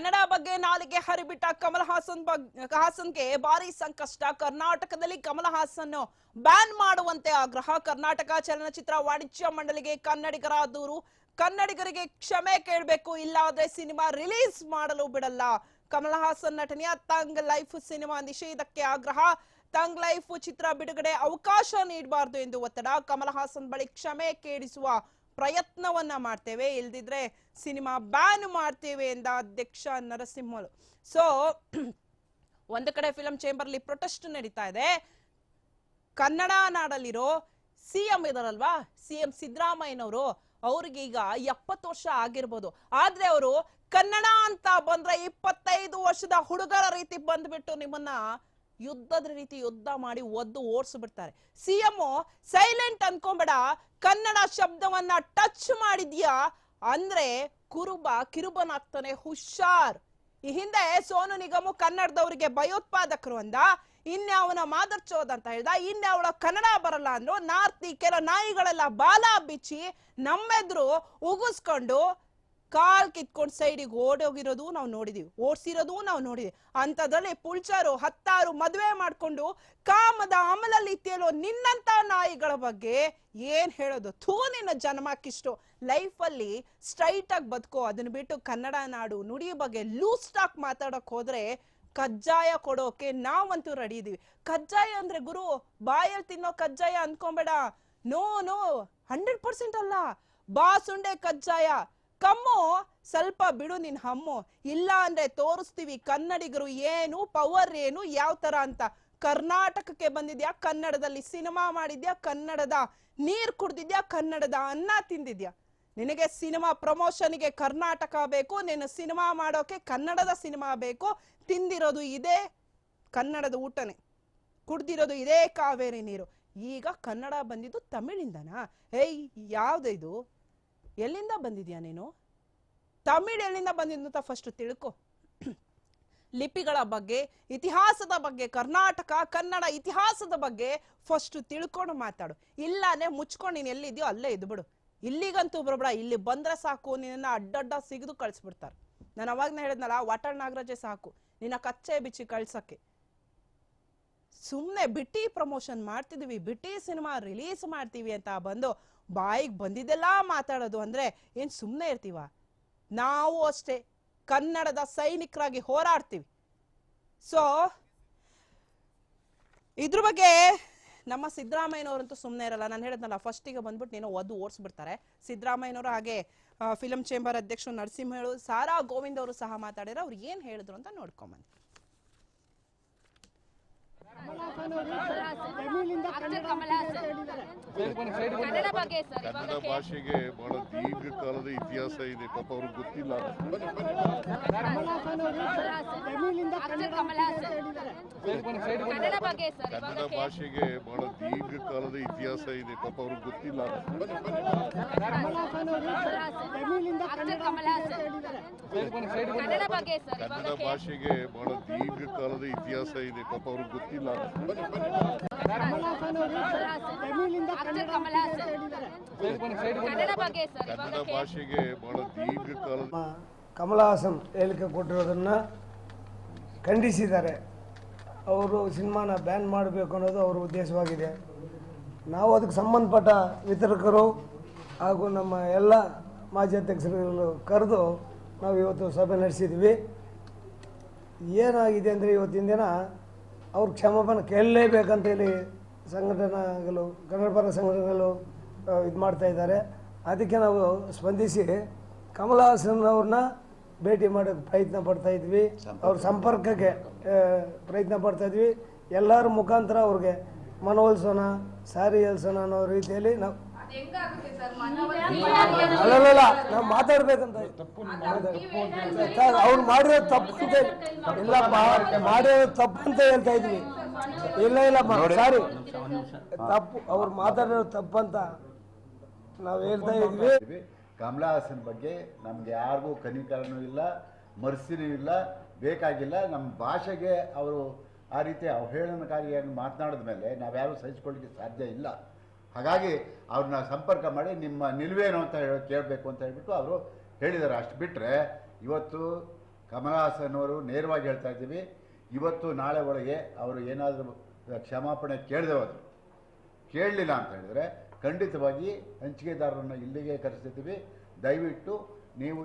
ಕನ್ನಡ ಬಗ್ಗೆ ನಾಲಿಗೆ ಹರಿಬಿಟ್ಟ ಕಮಲ್ ಹಾಸನ್ ಹಾಸನ್ಗೆ ಭಾರಿ ಸಂಕಷ್ಟ. ಕರ್ನಾಟಕದಲ್ಲಿ ಕಮಲ್ ಹಾಸನ್ ಬ್ಯಾನ್ ಮಾಡುವಂತೆ ಆಗ್ರಹ. ಕರ್ನಾಟಕ ಚಲನಚಿತ್ರ ವಾಣಿಜ್ಯ ಮಂಡಳಿಗೆ ಕನ್ನಡಿಗರ ದೂರು ಕನ್ನಡಿಗರಿಗೆ ಕ್ಷಮೆ ಕೇಳಬೇಕು, ಇಲ್ಲಾದ್ರೆ ಸಿನಿಮಾ ರಿಲೀಸ್ ಮಾಡಲು ಬಿಡಲ್ಲ. ಕಮಲ್ ಹಾಸನ್ ನಟನೆಯ ತಂಗ್ ಲೈಫ್ ಸಿನಿಮಾ ನಿಷೇಧಕ್ಕೆ ಆಗ್ರಹ. ತಂಗ್ ಲೈಫ್ ಚಿತ್ರ ಬಿಡುಗಡೆ ಅವಕಾಶ ನೀಡಬಾರದು ಎಂದು ಒತ್ತಡ. ಕಮಲ್ ಹಾಸನ್ ಬಳಿ ಕ್ಷಮೆ ಕೇಳಿಸುವ ಪ್ರಯತ್ನವನ್ನ ಮಾಡ್ತೇವೆ. ಇಲ್ದಿದ್ರೆ ಸಿನಿಮಾ ಬ್ಯಾನ್ ಮಾಡ್ತೇವೆ ಎಂದ ಅಧ್ಯಕ್ಷ ನರಸಿಂಹಲು ಸೊ ಒಂದು ಕಡೆ ಫಿಲಂ ಚೇಂಬರ್ಲಿ ಪ್ರೊಟೆಸ್ಟ್ ನಡೀತಾ ಇದೆ. ಕನ್ನಡ ನಾಡಲ್ಲಿರೋ ಸಿ ಎಂ ಇದಾರಲ್ವಾ? ಸಿ ಎಂ ಸಿದ್ದರಾಮಯ್ಯನವರು ಅವ್ರಿಗೆ ಈಗ ಎಪ್ಪತ್ತು ವರ್ಷ ಆಗಿರ್ಬೋದು. ಆದ್ರೆ ಅವರು ಕನ್ನಡ ಅಂತ ಬಂದ್ರೆ ಇಪ್ಪತ್ತೈದು ವರ್ಷದ ಹುಡುಗರ ರೀತಿ ಬಂದ್ಬಿಟ್ಟು ನಿಮ್ಮನ್ನ ಯುದ್ಧದ ರೀತಿ ಯುದ್ಧ ಮಾಡಿ ಒದ್ದು ಓಡಿಸ್ಬಿಡ್ತಾರೆ. ಸಿಎಂ ಸೈಲೆಂಟ್ ಅನ್ಕೊಂಬೇಡ. ಕನ್ನಡ ಶಬ್ದವನ್ನ ಟಚ್ ಮಾಡಿದ್ಯಾ? ಅಂದ್ರೆ ಕುರುಬ ಕಿರುಬನಾಗ್ತಾನೆ ಹುಷಾರ್. ಈ ಹಿಂದೆ ಸೋನು ನಿಗಮ ಕನ್ನಡದವರಿಗೆ ಭಯೋತ್ಪಾದಕರು ಅಂದ. ಇನ್ನೇ ಅವನ ಮಾದರ್ಚೋದ್ ಅಂತ ಹೇಳ್ದ. ಇನ್ನೆ ಅವಳ ಕನ್ನಡ ಬರಲ್ಲ ಅಂದ್ರು. ನಾರ್ತಿ ಕೆಲ ನಾಯಿಗಳೆಲ್ಲ ಬಾಲ ಬಿಚ್ಚಿ ನಮ್ಮೆದ್ರು ಉಗಿಸ್ಕೊಂಡು ಕಾಲ್ ಕಿತ್ಕೊಂಡು ಸೈಡಿಗೆ ಓಡೋಗಿರೋದು ನಾವು ನೋಡಿದೀವಿ. ಓಡಿಸಿರೋದು ನಾವು ನೋಡಿದೀವಿ. ಅಂಥದ್ರಲ್ಲಿ ಪುಲ್ಚಾರು ಹತ್ತಾರು ಮದುವೆ ಮಾಡ್ಕೊಂಡು ಕಾಮದ ಅಮಲಲ್ಲಿ ತೇಲೋ ನಿನ್ನಂತ ನಾಯಿಗಳ ಬಗ್ಗೆ ಏನ್ ಹೇಳೋದು? ಥೂ, ನಿನ್ನ ಜನ್ಮಕ್ಕಿಷ್ಟು. ಲೈಫಲ್ಲಿ ಸ್ಟ್ರೈಟ್ ಆಗಿ ಬದುಕೋ ಅದನ್ನ ಬಿಟ್ಟು ಕನ್ನಡ ನಾಡು ನುಡಿ ಬಗ್ಗೆ ಲೂಸ್ ಟಾಕ್ ಮಾತಾಡಕ್ ಹೋದ್ರೆ ಕಜ್ಜಾಯ ಕೊಡೋಕೆ ನಾವಂತೂ ರೆಡಿ ಇದೀವಿ. ಕಜ್ಜಾಯ ಅಂದ್ರೆ ಗುರು, ಬಾಯಲ್ಲಿ ತಿನ್ನೋ ಕಜ್ಜಾಯ ಅನ್ಕೊಂಬೇಡ. ನೋ ನೋ, ಹಂಡ್ರೆಡ್ ಪರ್ಸೆಂಟ್ ಅಲ್ಲ. ಬಾಸುಂಡೆ ಕಜ್ಜಾಯ. ಕಮ್ಮು, ಸ್ವಲ್ಪ ಬಿಡು ನಿನ್ ಹಮ್ಮು. ಇಲ್ಲ ಅಂದ್ರೆ ತೋರಿಸ್ತೀವಿ ಕನ್ನಡಿಗರು ಏನು ಪವರ್ ಏನು, ಯಾವ ತರ ಅಂತ. ಕರ್ನಾಟಕಕ್ಕೆ ಬಂದಿದ್ಯಾ, ಕನ್ನಡದಲ್ಲಿ ಸಿನಿಮಾ ಮಾಡಿದ್ಯಾ, ಕನ್ನಡದ ನೀರ್ ಕುಡ್ದಿದ್ಯಾ, ಕನ್ನಡದ ಅನ್ನ ತಿಂದಿದ್ಯಾ? ನಿನಗೆ ಸಿನಿಮಾ ಪ್ರಮೋಷನ್ಗೆ ಕರ್ನಾಟಕ ಬೇಕು, ನೀನು ಸಿನಿಮಾ ಮಾಡೋಕೆ ಕನ್ನಡದ ಸಿನಿಮಾ ಬೇಕು, ತಿಂದಿರೋದು ಇದೇ ಕನ್ನಡದ ಊಟನೇ. ಕುಡ್ದಿರೋದು ಇದೇ ಕಾವೇರಿ ನೀರು. ಈಗ ಕನ್ನಡ ಬಂದಿದ್ದು ತಮಿಳಿಂದನಾ? ಏಯ್ ಯಾವ್ದಿದು ಎಲ್ಲಿಂದ ಬಂದಿದ್ಯಾ ನೀನು? ತಮಿಳ್ ಎಲ್ಲಿಂದ ಬಂದಿದ್ದು ಅಂತ ಫಸ್ಟ್ ತಿಳ್ಕೊ. ಲಿಪಿಗಳ ಬಗ್ಗೆ, ಇತಿಹಾಸದ ಬಗ್ಗೆ, ಕರ್ನಾಟಕ, ಕನ್ನಡ ಇತಿಹಾಸದ ಬಗ್ಗೆ ಫಸ್ಟ್ ತಿಳ್ಕೊಂಡು ಮಾತಾಡು. ಇಲ್ಲಾನೆ ಮುಚ್ಕೊಂಡು ನೀನು ಎಲ್ಲಿದ್ಯೋ ಅಲ್ಲೇ ಇದ್ಬಿಡು ಇಲ್ಲಿಗಂತೂ ಬರಬೇಡ, ಇಲ್ಲಿ ಬಂದ್ರೆ ಸಾಕು, ನಿನ್ನ ಅಡ್ಡಡ್ಡ ಸಿಗದು ಕಳಿಸ್ಬಿಡ್ತಾರೆ. ನಾನು ಅವಾಗ್ನ ಹೇಳಿದ್ನಲ್ಲ, ವಾಟಾಳ್ ನಾಗರಾಜೇ ಸಾಕು. ನಿನ್ನ ಕಚ್ಚೆ ಬಿಚ್ಚಿ ಕಳ್ಸಕ್ಕೆ. ಸುಮ್ಮನೆ ಬಿಟ್ಟಿ ಪ್ರಮೋಷನ್ ಮಾಡ್ತಿದೀವಿ, ಬಿಟ್ಟಿ ಸಿನಿಮಾ ರಿಲೀಸ್ ಮಾಡ್ತೀವಿ ಅಂತ ಬಂದು ಬಾಯಿಗೆ ಬಂದಿದ್ದೆಲ್ಲ ಮಾತಾಡೋದು ಅಂದ್ರೆ ಏನು ಸುಮ್ಮನೆ ಇರ್ತೀವ? ನಾವು ಅಷ್ಟೇ ಕನ್ನಡದ ಸೈನಿಕರಾಗಿ ಹೋರಾಡ್ತೀವಿ. ಸೊ ಇದ್ರ ಬಗ್ಗೆ ನಮ್ಮ ಸಿದ್ದರಾಮಯ್ಯನವರಂತೂ ಸುಮ್ಮನೆ ಇರಲ್ಲ. ನಾನು ಹೇಳಿದ್ನಲ್ಲ ಫಸ್ಟಿಗೆ ಬಂದ್ಬಿಟ್ಟು ನೀನು ಒದ್ದು ಓಡಿಸ್ಬಿಡ್ತಾರೆ. ಸಿದ್ದರಾಮಯ್ಯನವರು ಹಾಗೆ ಫಿಲಂ ಚೇಂಬರ್ ಅಧ್ಯಕ್ಷರು ನರಸಿಂಹಳು ಸಾರಾ ಗೋವಿಂದ್ ಅವರು ಸಹ ಮಾತಾಡಿದ್ರೆ ಅವ್ರು ಏನು ಹೇಳಿದ್ರು ಅಂತ ನೋಡ್ಕೊಂಬಂದು ಕನ್ನಡ ಬಗ್ಗೆ ಸರ್ ಕನ್ನಡ ಭಾಷೆಗೆ ಬಹಳ ದೀರ್ಘಕಾಲದ ಇತಿಹಾಸ ಇದೆ. ಪಾಪ ಅವ್ರಿಗೆ ಗೊತ್ತಿಲ್ಲ. ಕನ್ನಡ ಬಗ್ಗೆ ಸರ್ ಕನ್ನಡ ಇವಾಗ ಭಾಷೆಗೆ ಬಹಳ ದೀರ್ಘಕಾಲದ ಇತಿಹಾಸ ಇದೆ. ಪಾಪ ಅವ್ರಿಗೆ ಗೊತ್ತಿಲ್ಲ. ಆಕ್ಟರ್ ಕಮಲ್ ಹಾಸನ್ ಕನ್ನಡ ಬಗ್ಗೆ ಸರ್ ಕನ್ನಡ ಇವಾಗ ಭಾಷೆಗೆ ಬಹಳ ದೀರ್ಘಕಾಲದ ಇತಿಹಾಸ ಇದೆ. ಪಾಪ ಅವ್ರಿಗೆ ಗೊತ್ತಿಲ್ಲ. ಆಕ್ಟರ್ ಕಮಲ್ ಹಾಸನ್. ಕನ್ನಡ ಬಗ್ಗೆ ಸರ್ ಕನ್ನಡ ಇವಾಗ ಭಾಷೆಗೆ ಬಹಳ ದೀರ್ಘಕಾಲದ ನಮ್ಮ ಕಮಲ ಹಾಸನ್ ಹೇಳಿಕೆ ಕೊಟ್ಟಿರೋದನ್ನು ಖಂಡಿಸಿದ್ದಾರೆ. ಅವರು ಸಿನಿಮಾನ ಬ್ಯಾನ್ ಮಾಡಬೇಕು ಅನ್ನೋದು ಅವರ ಉದ್ದೇಶವಾಗಿದೆ. ನಾವು ಅದಕ್ಕೆ ಸಂಬಂಧಪಟ್ಟ ವಿತರಕರು ಹಾಗೂ ನಮ್ಮ ಎಲ್ಲ ಮಾಜಿ ಅಧ್ಯಕ್ಷರುಗಳು ಕರೆದು ನಾವು ಇವತ್ತು ಸಭೆ ನಡೆಸಿದ್ವಿ. ಏನಾಗಿದೆ ಅಂದರೆ ಇವತ್ತಿನ ದಿನ ಅವ್ರ ಕ್ಷಮಾಪಣೆ ಕೇಳಲೇಬೇಕಂತ ಹೇಳಿ ಸಂಘಟನೆಗಳು ಕನ್ನಡ ಪರ ಸಂಘಟನೆಗಳು ಇದು ಮಾಡ್ತಾ ಇದ್ದಾರೆ. ಅದಕ್ಕೆ ನಾವು ಸ್ಪಂದಿಸಿ ಕಮಲ ಹಾಸನ್ ಅವ್ರನ್ನ ಭೇಟಿ ಮಾಡೋಕ್ಕೆ ಪ್ರಯತ್ನ ಪಡ್ತಾ ಇದ್ವಿ. ಅವ್ರ ಸಂಪರ್ಕಕ್ಕೆ ಪ್ರಯತ್ನ ಪಡ್ತಾ ಇದ್ವಿ. ಎಲ್ಲರ ಮುಖಾಂತರ ಅವ್ರಿಗೆ ಮನವೊಲಿಸೋಣ ಸಾರಿ ಹೇಳ್ಸೋಣ ಅನ್ನೋ ರೀತಿಯಲ್ಲಿ ನಾವು ಅಲ್ಲಲ್ಲ ನಾವು ಮಾತಾಡ್ಬೇಕಂತ. ಅವ್ರು ಮಾಡಿರೋ ತಪ್ಪು ಅಂತ ಇಲ್ಲ ಮಾಡಿರೋ ತಪ್ಪು ಅಂತ ಹೇಳ್ತಾ ಇದ್ವಿ. ಇಲ್ಲ ಇಲ್ಲ ಸಾರಿ. ತಪ್ಪು ಅವ್ರು ಮಾತಾಡಿರೋ ತಪ್ಪು ಅಂತ ನಾವು ಹೇಳ್ತಾ ಇದ್ವಿ. ಕಮಲಾ ಹಾಸನ್ ಬಗ್ಗೆ ನಮ್ಗೆ ಯಾರಿಗೂ ಕನಿಕರನೂ ಇಲ್ಲ, ಮರ್ಸಿನೂ ಇಲ್ಲ, ಬೇಕಾಗಿಲ್ಲ. ನಮ್ಮ ಭಾಷೆಗೆ ಅವರು ಆ ರೀತಿ ಅವಹೇಳನಕಾರಿಯಾಗಿ ಮಾತನಾಡಿದ ಮೇಲೆ ನಾವ್ಯಾರು ಸಹಿಸ್ಕೊಳ್ಳಿಕ್ಕೆ ಸಾಧ್ಯ ಇಲ್ಲ. ಹಾಗಾಗಿ ಅವ್ರನ್ನ ಸಂಪರ್ಕ ಮಾಡಿ ನಿಮ್ಮ ನಿಲುವೇನು ಅಂತ ಹೇಳಿ ಕೇಳಬೇಕು ಅಂತ ಹೇಳ್ಬಿಟ್ಟು ಅವರು ಹೇಳಿದ್ದಾರೆ ಅಷ್ಟು ಬಿಟ್ಟರೆ ಇವತ್ತು ಕಮಲ ಅವರು ನೇರವಾಗಿ ಹೇಳ್ತಾ ಇದ್ದೀವಿ. ಇವತ್ತು ನಾಳೆ ಒಳಗೆ ಅವರು ಏನಾದರೂ ಕ್ಷಮಾಪಣೆ ಕೇಳದೆ ಹೋದ್ರು. ಕೇಳಲಿಲ್ಲ ಅಂತ ಹೇಳಿದ್ರೆ ಖಂಡಿತವಾಗಿ ಹಂಚಿಕೆದಾರರನ್ನು ಇಲ್ಲಿಗೆ ಕರೆಸ್ತಿದ್ದೀವಿ ದಯವಿಟ್ಟು ನೀವು